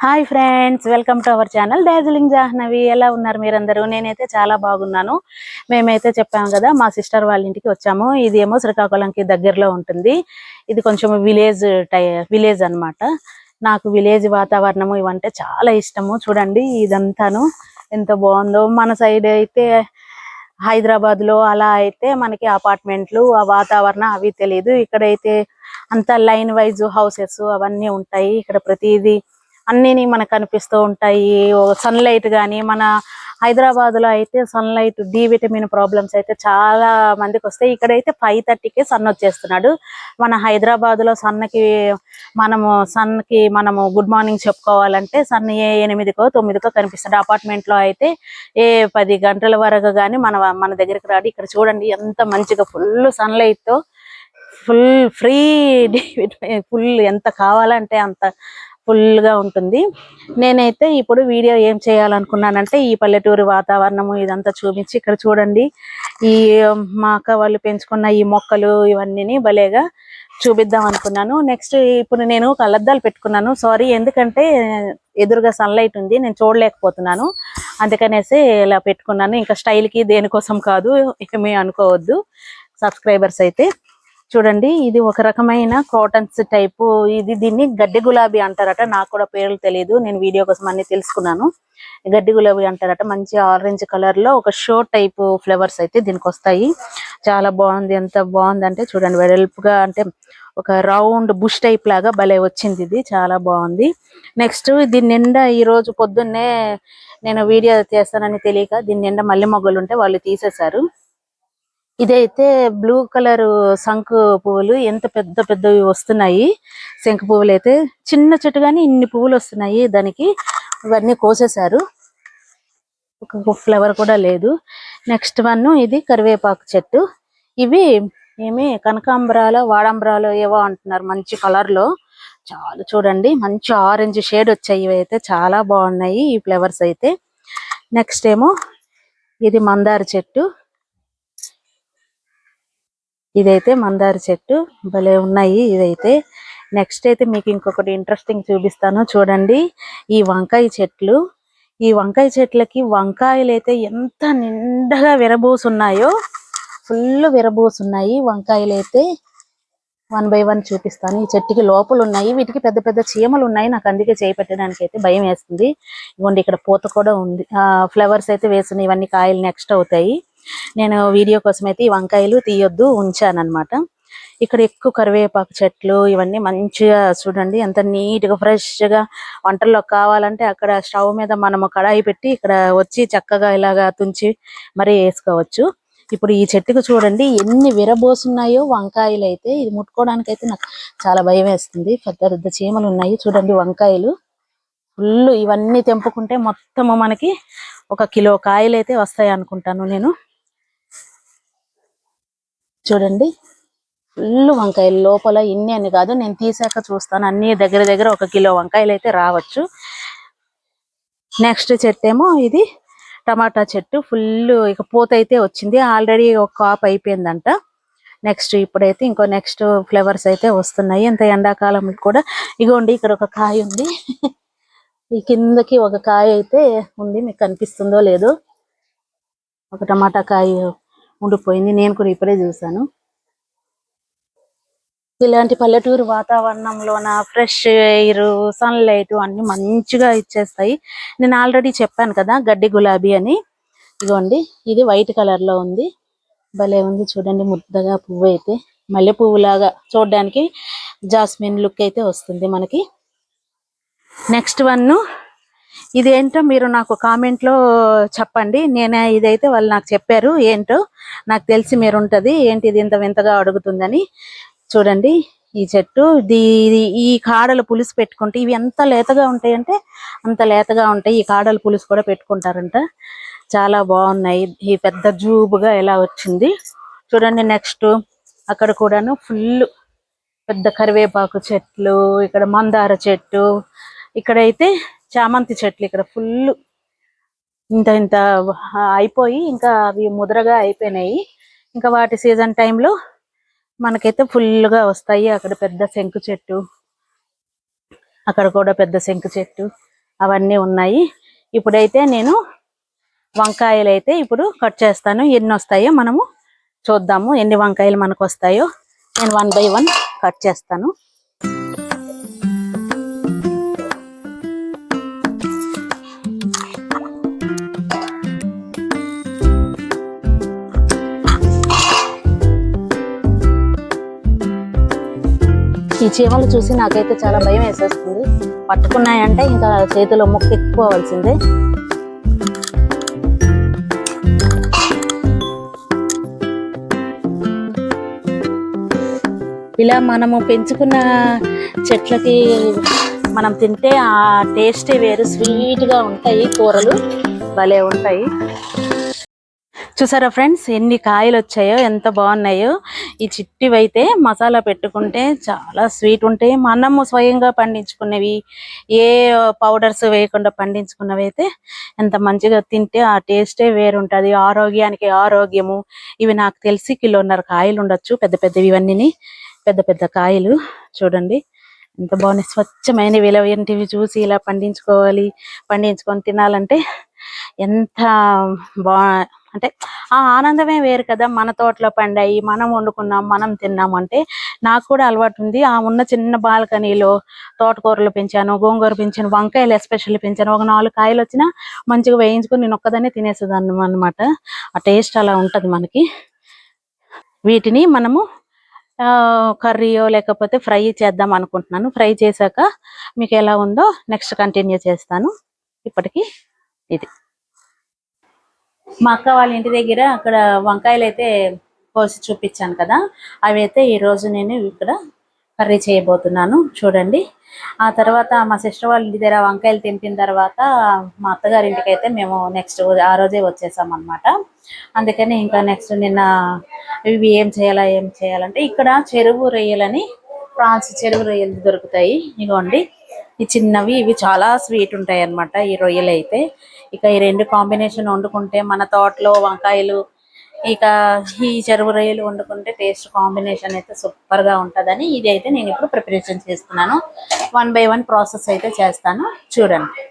Hi friends welcome to our channel. Darjeeling Jahnavi ఎలా ఉన్నారు మీరందరూ? నేనైతే చాలా బాగున్నాను. మేమైతే చెప్పాము కదా మా సిస్టర్ వాళ్ళ ఇంటికి వచ్చాము. ఇది ఏమో శ్రీకాకుళంకి దగ్గరలో ఉంటుంది. ఇది కొంచెం విలేజ్ టై విలేజ్ అన్నమాట. నాకు విలేజ్ వాతావరణము ఇవంటే చాలా ఇష్టము. చూడండి ఇదంతాను ఎంత బాగుందో. మన సైడ్ అయితే హైదరాబాద్లో అలా అయితే మనకి అపార్ట్మెంట్లు ఆ వాతావరణం అవి తెలియదు ఇక్కడైతే అంత లైన్ వైజ్ హౌసెస్ అవన్నీ ఉంటాయి. ఇక్కడ ప్రతిదీ అన్నీ మనకు కనిపిస్తూ ఉంటాయి. సన్ లైట్ మన హైదరాబాద్లో అయితే sun light D vitamin problems అయితే చాలా మందికి వస్తాయి. ఇక్కడైతే ఫైవ్ థర్టీకి సన్ వచ్చేస్తున్నాడు. మన హైదరాబాద్లో సన్కి మనము సన్కి మనము గుడ్ మార్నింగ్ చెప్పుకోవాలంటే సన్ ఏ ఎనిమిదికో తొమ్మిదికో కనిపిస్తాడు అపార్ట్మెంట్లో అయితే ఏ పది గంటల వరకు కానీ మన మన దగ్గరికి రాడు. ఇక్కడ చూడండి ఎంత మంచిగా ఫుల్ సన్ లైట్తో ఫుల్ ఫ్రీ ఫుల్ ఎంత కావాలంటే అంత ఫుల్గా ఉంటుంది. నేనైతే ఇప్పుడు వీడియో ఏం చేయాలనుకున్నానంటే ఈ పల్లెటూరు వాతావరణము ఇదంతా చూపించి ఇక్కడ చూడండి. ఈ మా అక్క వాళ్ళు పెంచుకున్న ఈ మొక్కలు ఇవన్నీ భలేగా చూపిద్దాం అనుకున్నాను. నెక్స్ట్ ఇప్పుడు నేను కళ్ళద్దాలు పెట్టుకున్నాను. సారీ ఎందుకంటే ఎదురుగా సన్లైట్ ఉంది నేను చూడలేకపోతున్నాను. అందుకనేసి ఇలా పెట్టుకున్నాను. ఇంకా స్టైల్కి దేనికోసం కాదు ఏమీ అనుకోవద్దు. సబ్స్క్రైబర్స్ అయితే. చూడండి ఇది ఒక రకమైన క్రోటన్స్ టైపు ఇది దీన్ని గడ్డి గులాబీ అంటారట. నాకు కూడా పేర్లు తెలియదు నేను వీడియో కోసం అన్ని తెలుసుకున్నాను. గడ్డి గులాబీ అంటారట. మంచి ఆరెంజ్ కలర్లో ఒక షో టైప్ ఫ్లవర్స్ అయితే దీనికి వస్తాయి చాలా బాగుంది. ఎంత బాగుంది అంటే చూడండి వెడల్పుగా అంటే ఒక రౌండ్ బుష్ టైప్ లాగా భలే వచ్చింది ఇది. చాలా బాగుంది. నెక్స్ట్ దీని నిండా ఈ రోజు పొద్దున్నే నేను వీడియో చేస్తానని తెలియక దీని నిండా మల్లె మొగ్గలు ఉంటే వాళ్ళు తీసేశారు. ఇదైతే బ్లూ కలర్ శంకు పువ్వులు. ఎంత పెద్ద పెద్దవి వస్తున్నాయి శంకు పువ్వులు అయితే చిన్న చెట్టు కానీ ఇన్ని పువ్వులు వస్తున్నాయి దానికి. ఇవన్నీ కోసేశారు. ఒక ఫ్లవర్ కూడా లేదు. నెక్స్ట్ వన్ ఇది కరివేపాకు చెట్టు. ఇవి ఏమి కనకాంబరాలు వాడంబరాలు ఏవో అంటున్నారు మంచి కలర్లో. చాలా చూడండి. మంచి ఆరెంజ్ షేడ్ వచ్చాయి. ఇవి అయితే చాలా బాగున్నాయి ఈ ఫ్లవర్స్ అయితే. నెక్స్ట్ ఏమో ఇది మందార చెట్టు. ఇదైతే మందార చెట్టు. భలే ఉన్నాయి ఇదైతే. నెక్స్ట్ అయితే మీకు ఇంకొకటి ఇంట్రెస్టింగ్ చూపిస్తాను. చూడండి. ఈ వంకాయ చెట్లు. ఈ వంకాయ చెట్లకి వంకాయలు అయితే ఎంత నిండగా విరబోసున్నాయో ఫుల్ విరబోసున్నాయి వంకాయలు అయితే వన్ బై వన్ చూపిస్తాను. ఈ చెట్టుకి లోపల ఉన్నాయి వీటికి పెద్ద పెద్ద చీమలు ఉన్నాయి నాకు అందుకే చేయి పెట్టడానికి అయితే భయం వేస్తుంది. ఇవ్వండి ఇక్కడ పూత కూడా ఉంది. ఆ ఫ్లవర్స్ అయితే వేసినాయి ఇవన్నీ కాయలు నెక్స్ట్ అవుతాయి. నేను వీడియో కోసం అయితే ఈ వంకాయలు తీయొద్దు ఉంచాను అనమాట ఇక్కడ ఎక్కువ కరివేపాకు చెట్లు ఇవన్నీ మంచిగా చూడండి ఎంత నీట్గా ఫ్రెష్గా వంటల్లో కావాలంటే అక్కడ స్టవ్ మీద మనము కడాయి పెట్టి ఇక్కడ వచ్చి చక్కగా ఇలాగా తుంచి మరి వేసుకోవచ్చు. ఇప్పుడు ఈ చెట్టుకు చూడండి ఎన్ని విరబోసున్నాయో వంకాయలు అయితే ఇది ముట్టుకోవడానికి అయితే నాకు చాలా భయం వేస్తుంది. పెద్ద పెద్ద చీమలు ఉన్నాయి. చూడండి వంకాయలు. ఫుల్ ఇవన్నీ తెంపుకుంటే మొత్తము మనకి ఒక కిలో కాయలు అయితే వస్తాయి అనుకుంటాను నేను. చూడండి. ఫుల్ వంకాయలు లోపల ఇన్ని అని కాదు నేను తీసాక చూస్తాను. అన్ని దగ్గర దగ్గర ఒక కిలో వంకాయలు అయితే రావచ్చు. నెక్స్ట్ చెట్టు ఏమో ఇది టమాటా చెట్టు. ఫుల్ ఇక పూత అయితే వచ్చింది. ఆల్రెడీ ఒక కాప్ అయిపోయిందంట. నెక్స్ట్ ఇప్పుడైతే ఇంకో నెక్స్ట్ ఫ్లవర్స్ అయితే వస్తున్నాయి. ఇంత ఎండాకాలం కూడా. ఇగోండి ఇక్కడ ఒక కాయ ఉంది. ఈ కిందకి ఒక కాయ అయితే ఉంది. మీకు కనిపిస్తుందో లేదో. ఒక టమాటా కాయ ఉండిపోయింది. నేను కూడా ఇప్పుడే చూసాను ఇలాంటి పల్లెటూరు వాతావరణంలోన ఫ్రెష్ ఎయిర్ సన్ లైట్ అన్ని మంచిగా ఇచ్చేస్తాయి. నేను ఆల్రెడీ చెప్పాను కదా గడ్డి గులాబీ అని. ఇదిగోండి ఇది వైట్ కలర్లో ఉంది. భలే ఉంది చూడండి ముద్దగా పువ్వు అయితే. మల్లె పువ్వు లాగా చూడడానికి జాస్మిన్ లుక్ అయితే వస్తుంది మనకి. నెక్స్ట్ వన్ ఇదేంటో మీరు నాకు కామెంట్లో చెప్పండి. నేను ఇదైతే వాళ్ళు నాకు చెప్పారు. ఏంటో నాకు తెలిసి మీరు ఉంటది ఏంటి ఇది ఇంత వింతగా అడుగుతుందని చూడండి. ఈ చెట్టు దీ- ఈ కాడలు పులుసు పెట్టుకుంటే ఇవి ఎంత లేతగా ఉంటాయంటే అంత లేతగా ఉంటాయి. ఈ కాడలు పులుసు కూడా పెట్టుకుంటారంట. చాలా బాగున్నాయి. ఈ పెద్ద జూబుగా ఎలా వచ్చింది. చూడండి నెక్స్ట్ అక్కడ కూడాను ఫుల్ పెద్ద కరివేపాకు చెట్లు ఇక్కడ మందార చెట్టు ఇక్కడైతే చామంతి చెట్లు ఇక్కడ ఫుల్ ఇంత ఇంత అయిపోయి ఇంకా అవి ముద్రగా అయిపోయినాయి. ఇంకా వాటి సీజన్ టైంలో మనకైతే ఫుల్గా వస్తాయి. అక్కడ పెద్ద శంకు చెట్టు అక్కడ కూడా పెద్ద శంకు చెట్టు అవన్నీ ఉన్నాయి. ఇప్పుడైతే నేను వంకాయలు అయితే ఇప్పుడు కట్ చేస్తాను. ఎన్ని వస్తాయో మనము చూద్దాము. ఎన్ని వంకాయలు మనకు వస్తాయో నేను వన్ బై వన్ కట్ చేస్తాను. ఈ చీమలు చూసి నాకైతే చాలా భయం వేసేస్తుంది. పట్టుకున్నాయంటే ఇంకా చేతిలో మొక్క ఎక్కుకోవాల్సిందే ఇలా మనము పెంచుకున్న చెట్లకి మనం తింటే ఆ టేస్టే వేరు స్వీట్గా ఉంటాయి కూరలు భలే ఉంటాయి. చూసారా ఫ్రెండ్స్? ఎన్ని కాయలు వచ్చాయో ఎంత బాగున్నాయో. ఈ చిట్టివైతే మసాలా పెట్టుకుంటే చాలా స్వీట్ ఉంటాయి. మనము స్వయంగా పండించుకునేవి ఏ పౌడర్స్ వేయకుండా పండించుకున్నవి అయితే ఎంత మంచిగా తింటే ఆ టేస్టే వేరుంటుంది. ఆరోగ్యానికి ఆరోగ్యము. ఇవి నాకు తెలిసి కిలోన్నర కాయలు ఉండొచ్చు పెద్ద పెద్దవి ఇవన్నీ పెద్ద పెద్ద కాయలు చూడండి. ఎంత బాగున్నాయి. స్వచ్ఛమైన విలువైనటివి చూసి ఇలా పండించుకోవాలి పండించుకొని తినాలంటే ఎంత బా అంటే ఆ ఆనందమే వేరు కదా. మన తోటలో పండాయి మనం వండుకున్నాం మనం తిన్నాం అంటే నాకు కూడా అలవాటు ఉంది. ఆ ఉన్న చిన్న బాల్కనీలో తోటకూరలు పెంచాను గోంగూర పెంచాను వంకాయలు ఎస్పెషల్లీ పెంచాను. ఒక నాలుగు కాయలు వచ్చినా మంచిగా వేయించుకొని నేను ఒక్కదాన్ని తినేసేదాన్ని అనమాట ఆ టేస్ట్ అలా ఉంటది మనకి. వీటిని మనము ఆ, కర్రీయో లేకపోతే ఫ్రై చేద్దాం అనుకుంటున్నాను. ఫ్రై చేశాక మీకు ఎలా ఉందో నెక్స్ట్ కంటిన్యూ చేస్తాను. ఇప్పటికి ఇది. మా అక్క వాళ్ళ ఇంటి దగ్గర అక్కడ వంకాయలు అయితే కోసి చూపించాను కదా అవి అయితే ఈ రోజు నేను ఇక్కడ కర్రీ చేయబోతున్నాను. చూడండి. ఆ తర్వాత మా సిస్టర్ వాళ్ళ ఇంటి దగ్గర వంకాయలు తింపిన తర్వాత మా అత్తగారి ఇంటికి అయితే మేము నెక్స్ట్ ఆ రోజే వచ్చేసాం అనమాట అందుకని ఇంకా నెక్స్ట్ నిన్న ఇవి ఏం చేయాలా ఏం చేయాలంటే ఇక్కడ చెరువు రొయ్యలని ప్రాన్స్ చెరువు రొయ్యలు దొరుకుతాయి. ఇగోండి. ఈ చిన్నవి ఇవి చాలా స్వీట్ ఉంటాయి అన్నమాట ఈ రొయ్యలు అయితే. ఇక ఈ రెండు కాంబినేషన్ వండుకుంటే మన తోటలో వంకాయలు ఇక ఈ చెరువు రొయ్యలు వండుకుంటే టేస్ట్ కాంబినేషన్ అయితే సూపర్ ఉంటుందని ఉంటదని ఇది అయితే నేను ఇప్పుడు ప్రిపరేషన్ చేస్తున్నాను. వన్ బై వన్ ప్రాసెస్ అయితే చేస్తాను. చూడండి.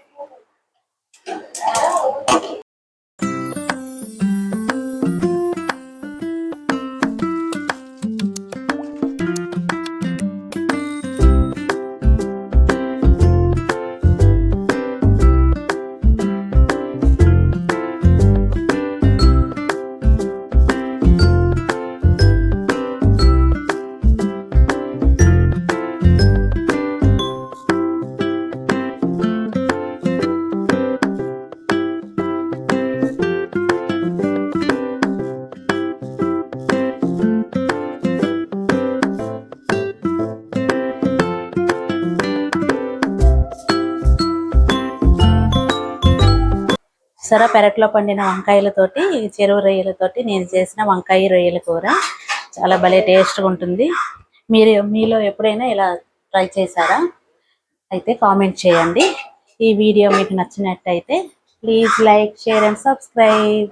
సరే పెరట్లో పండిన వంకాయలతోటి చెరువు రొయ్యలతోటి నేను చేసిన వంకాయ రొయ్యల కూర. చాలా భలే టేస్ట్గా ఉంటుంది. మీరు మీలో ఎప్పుడైనా ఇలా ట్రై చేశారా? అయితే కామెంట్ చేయండి. ఈ వీడియో మీకు నచ్చినట్టయితే please like share and subscribe.